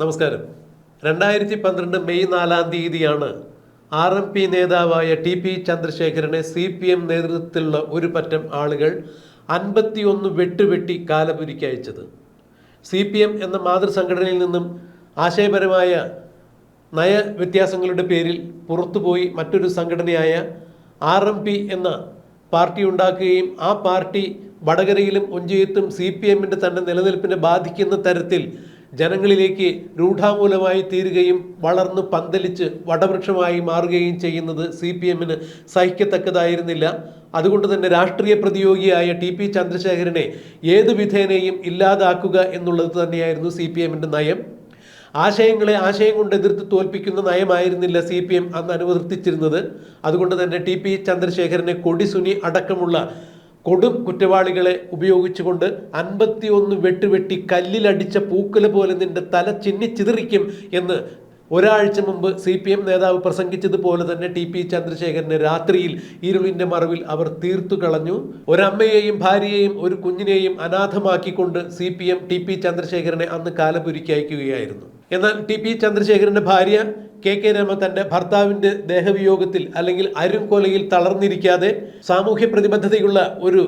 നമസ്കാരം. രണ്ടായിരത്തി പന്ത്രണ്ട് മെയ് നാലാം തീയതിയാണ് ആർ എം പി നേതാവായ ടി പി ചന്ദ്രശേഖരനെ സി പി എം നേതൃത്വത്തിലുള്ള ഒരു പറ്റം ആളുകൾ അൻപത്തിയൊന്ന് വെട്ടുവെട്ടി കാലപുരിക്ക് അയച്ചത്. സി പി എം എന്ന മാതൃസംഘടനയിൽ നിന്നും ആശയപരമായ നയ വ്യത്യാസങ്ങളുടെ പേരിൽ പുറത്തുപോയി മറ്റൊരു സംഘടനയായ ആർ എം പി എന്ന പാർട്ടി ഉണ്ടാക്കുകയും ആ പാർട്ടി വടകരയിലും ഒഞ്ചിയത്തും സി പി എമ്മിന്റെ തന്നെ നിലനിൽപ്പിനെ ബാധിക്കുന്ന തരത്തിൽ ജനങ്ങളിലേക്ക് രൂഢാമൂലമായി തീരുകയും വളർന്ന് പന്തലിച്ച് വടവൃക്ഷമായി മാറുകയും ചെയ്യുന്നത് സി പി എമ്മിന് സഹിക്കത്തക്കതായിരുന്നില്ല. അതുകൊണ്ട് തന്നെ രാഷ്ട്രീയ പ്രതിയോഗിയായ ടി പി ചന്ദ്രശേഖരനെ ഏത് വിധേനയും ഇല്ലാതാക്കുക എന്നുള്ളത് തന്നെയായിരുന്നു സി പി എമ്മിന്റെ നയം. ആശയങ്ങളെ ആശയം കൊണ്ട് എതിർത്ത് തോൽപ്പിക്കുന്ന നയമായിരുന്നില്ല സി പി എം അന്ന് അനുവർത്തിച്ചിരുന്നത്. അതുകൊണ്ട് തന്നെ ടി പി ചന്ദ്രശേഖരനെ കൊടിസുനി അടക്കമുള്ള കൊടും കുറ്റവാളികളെ ഉപയോഗിച്ചുകൊണ്ട് അൻപത്തിയൊന്ന് വെട്ടുവെട്ടി കല്ലിലടിച്ച പൂക്കല പോലെ നിന്റെ തല ചിന്നിച്ചിതറിക്കും എന്ന് ഒരാഴ്ച മുമ്പ് സി പി എം നേതാവ് പ്രസംഗിച്ചതുപോലെ തന്നെ ടി പി ചന്ദ്രശേഖരന് രാത്രിയിൽ ഇരുളിന്റെ മറവിൽ അവർ തീർത്തു കളഞ്ഞു. ഒരമ്മയെയും ഭാര്യയെയും ഒരു കുഞ്ഞിനെയും അനാഥമാക്കിക്കൊണ്ട് C P M T P ചന്ദ്രശേഖരനെ അന്ന് കാലപുരിക്ക് അയക്കുകയായിരുന്നു. എന്നാൽ ടി പി ചന്ദ്രശേഖരന്റെ ഭാര്യ കെ കെ രമ തന്റെ ഭർത്താവിന്റെ ദേഹവിയോഗത്തിൽ അല്ലെങ്കിൽ അരുംകൊലയിൽ തളർന്നിരിക്കാതെ സാമൂഹ്യ പ്രതിബദ്ധതയുള്ള ഒരു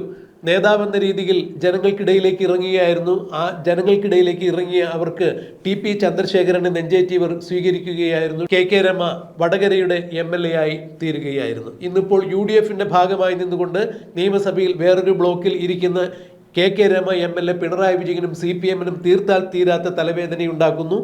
നേതാവെന്ന രീതിയിൽ ജനങ്ങൾക്കിടയിലേക്ക് ഇറങ്ങുകയായിരുന്നു. ആ ജനങ്ങൾക്കിടയിലേക്ക് ഇറങ്ങിയ അവർക്ക് ടി പി ചന്ദ്രശേഖരനെ നെഞ്ചേറ്റിയവർ സ്വീകരിക്കുകയായിരുന്നു. കെ കെ രമ വടകരയുടെ എം എൽ എ ആയി തീരുകയായിരുന്നു. ഇന്നിപ്പോൾ യു ഡി എഫിന്റെ ഭാഗമായി നിന്നുകൊണ്ട് നിയമസഭയിൽ വേറൊരു ബ്ലോക്കിൽ ഇരിക്കുന്ന K K Rema M L A Pinarayi വിജയനും സി പി എമ്മിനും തീർത്താൽ തീരാത്ത തലവേദനയുണ്ടാക്കുന്നു.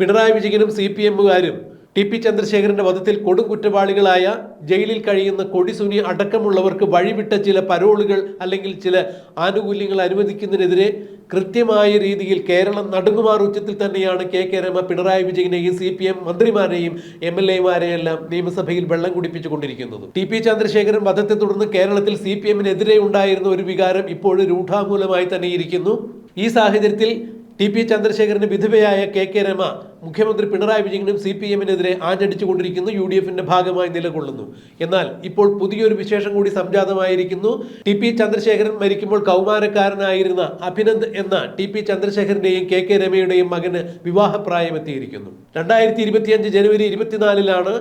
പിണറായി വിജയനും സി പി എമ്മുകാരും ടി പി ചന്ദ്രശേഖരന്റെ വധത്തിൽ കൊടും കുറ്റവാളികളായ ജയിലിൽ കഴിയുന്ന കൊടിസുനി അടക്കമുള്ളവർക്ക് വഴിവിട്ട ചില പരോളുകൾ അല്ലെങ്കിൽ ചില ആനുകൂല്യങ്ങൾ അനുവദിക്കുന്നതിനെതിരെ കൃത്യമായ രീതിയിൽ കേരളം നടുങ്ങുമാർ ഉച്ചത്തിൽ തന്നെയാണ് കെ കെ രമ പിണറായി വിജയനെയും സി പി എം മന്ത്രിമാരെയും എം എൽ എമാരെയെല്ലാം നിയമസഭയിൽ വെള്ളം കുടിപ്പിച്ചുകൊണ്ടിരിക്കുന്നത്. ടി പി ചന്ദ്രശേഖരൻ വധത്തെ തുടർന്ന് കേരളത്തിൽ സി പി എമ്മിനെതിരെ ഉണ്ടായിരുന്ന ഒരു വികാരം ഇപ്പോഴും രൂഢാമൂലമായി തന്നെ ഇരിക്കുന്നു ഈ സാഹചര്യത്തിൽ ടി പി ചന്ദ്രശേഖരന് വിധവയായ കെ കെ രമ മുഖ്യമന്ത്രി പിണറായി വിജയനും സി പി എമ്മിനെതിരെ ആഞ്ഞടിച്ചുകൊണ്ടിരിക്കുന്നു യു ഡി എഫിന്റെ ഭാഗമായി നിലകൊള്ളുന്നു. എന്നാൽ ഇപ്പോൾ പുതിയൊരു വിശേഷം കൂടി സംജാതമായിരിക്കുന്നു. ടി പി ചന്ദ്രശേഖരൻ മരിക്കുമ്പോൾ കൗമാരക്കാരനായിരുന്ന അഭിനന്ദ് എന്ന ടി പി ചന്ദ്രശേഖരന്റെയും കെ കെ രമയുടെയും മകന് വിവാഹപ്രായമെത്തിയിരിക്കുന്നു. രണ്ടായിരത്തി ഇരുപത്തിയഞ്ച് ജനുവരി ഇരുപത്തിനാലിലാണ്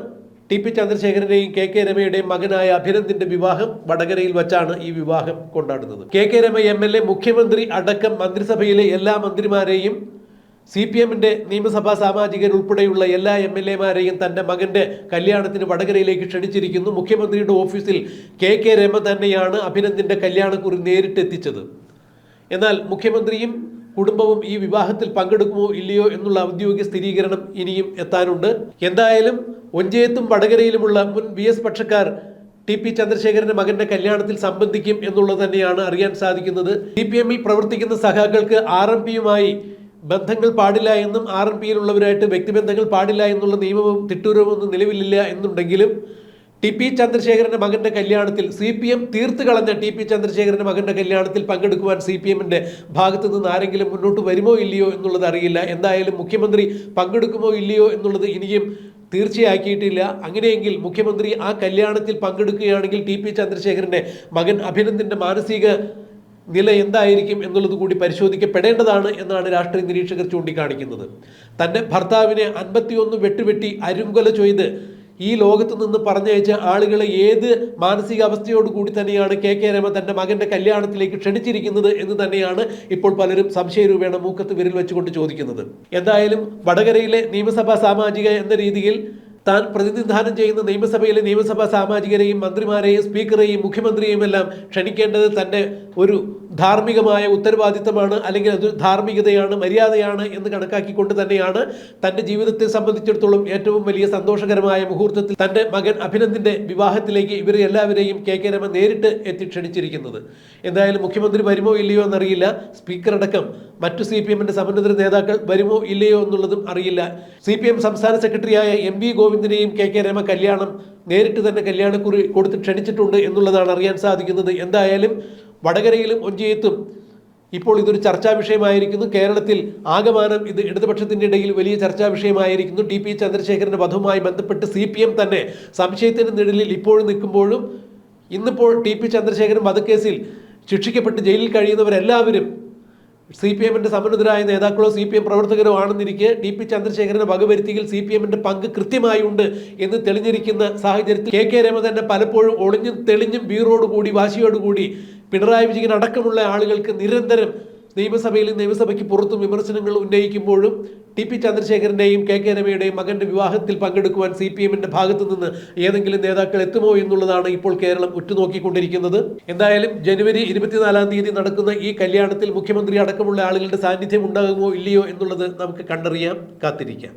ടി പി ചന്ദ്രശേഖരന്റെയും കെ കെ രമയുടെയും മകനായ അഭിനന്ദിന്റെ വിവാഹം വടകരയിൽ വച്ചാണ് ഈ വിവാഹം കൊണ്ടാടുന്നത്. K K Rema M L A മുഖ്യമന്ത്രി അടക്കം മന്ത്രിസഭയിലെ എല്ലാ മന്ത്രിമാരെയും സി പി എമ്മിന്റെ നിയമസഭാ സാമാജികർ ഉൾപ്പെടെയുള്ള എല്ലാ എം എൽ എമാരെയും തന്റെ മകന്റെ കല്യാണത്തിന് വടകരയിലേക്ക് ക്ഷണിച്ചിരിക്കുന്നു. മുഖ്യമന്ത്രിയുടെ ഓഫീസിൽ കെ കെ രമ തന്നെയാണ് അഭിനന്ദിന്റെ കല്യാണക്കുറി നേരിട്ടെത്തിച്ചത്. എന്നാൽ മുഖ്യമന്ത്രിയും കുടുംബവും ഈ വിവാഹത്തിൽ പങ്കെടുക്കുമോ ഇല്ലയോ എന്നുള്ള ഔദ്യോഗിക സ്ഥിരീകരണം ഇനിയും എത്താനുണ്ട്. എന്തായാലും ഒഞ്ചയത്തും വടകരയിലുമുള്ള മുൻ വി എസ് പക്ഷക്കാർ ടി പി ചന്ദ്രശേഖരന്റെ മകന്റെ കല്യാണത്തിൽ സംബന്ധിക്കും എന്നുള്ളത് തന്നെയാണ് അറിയാൻ സാധിക്കുന്നത്. സി പി എമ്മിൽ പ്രവർത്തിക്കുന്ന സഹാക്കൾക്ക് ആർ എം പിയുമായി ബന്ധങ്ങൾ പാടില്ല എന്നും ആർ എം പിയിലുള്ളവരായിട്ട് വ്യക്തിബന്ധങ്ങൾ പാടില്ല എന്നുള്ള നിയമവും തിട്ടൂരവും ഒന്നും നിലവിലില്ല എന്നുണ്ടെങ്കിലും ടി പി ചന്ദ്രശേഖരന്റെ മകന്റെ കല്യാണത്തിൽ സി പി എം തീർത്ത് കളഞ്ഞ ടി പി ചന്ദ്രശേഖരന്റെ മകന്റെ കല്യാണത്തിൽ പങ്കെടുക്കുവാൻ സി പി എമ്മിന്റെ ഭാഗത്തു നിന്ന് ആരെങ്കിലും മുന്നോട്ട് വരുമോ ഇല്ലയോ എന്നുള്ളത് അറിയില്ല. എന്തായാലും മുഖ്യമന്ത്രി പങ്കെടുക്കുമോ ഇല്ലയോ എന്നുള്ളത് ഇനിയും തീർച്ചയാക്കിയിട്ടില്ല. അങ്ങനെയെങ്കിൽ മുഖ്യമന്ത്രി ആ കല്യാണത്തിൽ പങ്കെടുക്കുകയാണെങ്കിൽ ടി പി ചന്ദ്രശേഖരന്റെ മകൻ അഭിനന്ദിന്റെ മാനസിക നില എന്തായിരിക്കും എന്നുള്ളത് കൂടി പരിശോധിക്കപ്പെടേണ്ടതാണ് എന്നാണ് രാഷ്ട്രീയ നിരീക്ഷകർ ചൂണ്ടിക്കാണിക്കുന്നത്. തന്റെ ഭർത്താവിനെ അൻപത്തിയൊന്ന് വെട്ടുവെട്ടി അരുങ്കൊല ചെയ്ത് ഈ ലോകത്ത് നിന്ന് പറഞ്ഞയച്ച ആളുകളെ ഏത് മാനസികാവസ്ഥയോട് കൂടി തന്നെയാണ് കെ കെ രമ തന്റെ മകന്റെ കല്യാണത്തിലേക്ക് ക്ഷണിച്ചിരിക്കുന്നത് എന്ന് തന്നെയാണ് ഇപ്പോൾ പലരും സംശയരൂപേണ മൂക്കത്ത് വിരൽ വെച്ചുകൊണ്ട് ചോദിക്കുന്നത്. എന്തായാലും വടകരയിലെ നിയമസഭാ സാമാജിക എന്ന രീതിയിൽ താൻ പ്രതിനിധാനം ചെയ്യുന്ന നിയമസഭയിലെ നിയമസഭാ സാമാജികരെയും മന്ത്രിമാരെയും സ്പീക്കറെയും മുഖ്യമന്ത്രിയെയും എല്ലാം ക്ഷണിക്കേണ്ടത് തന്റെ ഒരു ധാർമ്മികമായ ഉത്തരവാദിത്തമാണ് അല്ലെങ്കിൽ അത് ധാർമ്മികതയാണ് മര്യാദയാണ് എന്ന് കണക്കാക്കിക്കൊണ്ട് തന്നെയാണ് തന്റെ ജീവിതത്തെ സംബന്ധിച്ചിടത്തോളം ഏറ്റവും വലിയ സന്തോഷകരമായ മുഹൂർത്തത്തിൽ തന്റെ മകൻ അഭിനന്ദിന്റെ വിവാഹത്തിലേക്ക് ഇവരെ എല്ലാവരെയും കെ കെ രമ നേരിട്ട് എത്തി ക്ഷണിച്ചിരിക്കുന്നത് എന്തായാലും മുഖ്യമന്ത്രി വരുമോ ഇല്ലയോ എന്നറിയില്ല. സ്പീക്കർ അടക്കം മറ്റു സി പി എമ്മിന്റെ സമന്വിതര നേതാക്കൾ വരുമോ ഇല്ലയോ എന്നുള്ളതും അറിയില്ല. സി പി എം സംസ്ഥാന സെക്രട്ടറിയായ എം വി ഗോവിന്ദനെയും കെ കെ രമ കല്യാണം നേരിട്ട് തന്നെ കല്യാണക്കുറി കൊടുത്ത് ക്ഷണിച്ചിട്ടുണ്ട് എന്നുള്ളതാണ് അറിയാൻ സാധിക്കുന്നത്. എന്തായാലും വടകരയിലും ഒഞ്ചിയത്തും ഇപ്പോൾ ഇതൊരു ചർച്ചാ വിഷയമായിരിക്കുന്നു. കേരളത്തിൽ ആകമാനം ഇത് ഇടതുപക്ഷത്തിന്റെ ഇടയിൽ വലിയ ചർച്ചാ വിഷയമായിരിക്കുന്നു. ടി പി ചന്ദ്രശേഖരന്റെ വധവുമായി ബന്ധപ്പെട്ട് സി പി എം തന്നെ സംശയത്തിന്റെ നിഴലിൽ ഇപ്പോഴും നിൽക്കുമ്പോഴും ഇന്നിപ്പോൾ ടി പി ചന്ദ്രശേഖരൻ വധക്കേസിൽ ശിക്ഷിക്കപ്പെട്ട് ജയിലിൽ കഴിയുന്നവരെല്ലാവരും സി പി എമ്മിന്റെ സമന്വിതരായ നേതാക്കളോ സി പി എം പ്രവർത്തകരോ ആണെന്നിരിക്കെ ടി പി ചന്ദ്രശേഖരനെ വകവരുത്തിയിൽ സി പി എമ്മിന്റെ പങ്ക് കൃത്യമായി ഉണ്ട് എന്ന് തെളിഞ്ഞിരിക്കുന്ന സാഹചര്യത്തിൽ കെ കെ രമ തന്നെ പലപ്പോഴും ഒളിഞ്ഞും തെളിഞ്ഞും ബീറോടുകൂടി വാശിയോടുകൂടി പിണറായി വിജയൻ അടക്കമുള്ള ആളുകൾക്ക് നിരന്തരം നിയമസഭയിലും നിയമസഭയ്ക്ക് പുറത്തും വിമർശനങ്ങൾ ഉന്നയിക്കുമ്പോഴും ടി പി ചന്ദ്രശേഖരന്റെയും കെ കെ രമയുടെയും മകന്റെ വിവാഹത്തിൽ പങ്കെടുക്കുവാൻ സി പി എമ്മിന്റെ ഭാഗത്തു നിന്ന് ഏതെങ്കിലും നേതാക്കൾ എത്തുമോ എന്നുള്ളതാണ് ഇപ്പോൾ കേരളം ഉറ്റുനോക്കിക്കൊണ്ടിരിക്കുന്നത്. എന്തായാലും ജനുവരി ഇരുപത്തിനാലാം തീയതി നടക്കുന്ന ഈ കല്യാണത്തിൽ മുഖ്യമന്ത്രി അടക്കമുള്ള ആളുകളുടെ സാന്നിധ്യം ഉണ്ടാകുമോ ഇല്ലയോ എന്നുള്ളത് നമുക്ക് കണ്ടറിയാം. കാത്തിരിക്കാം.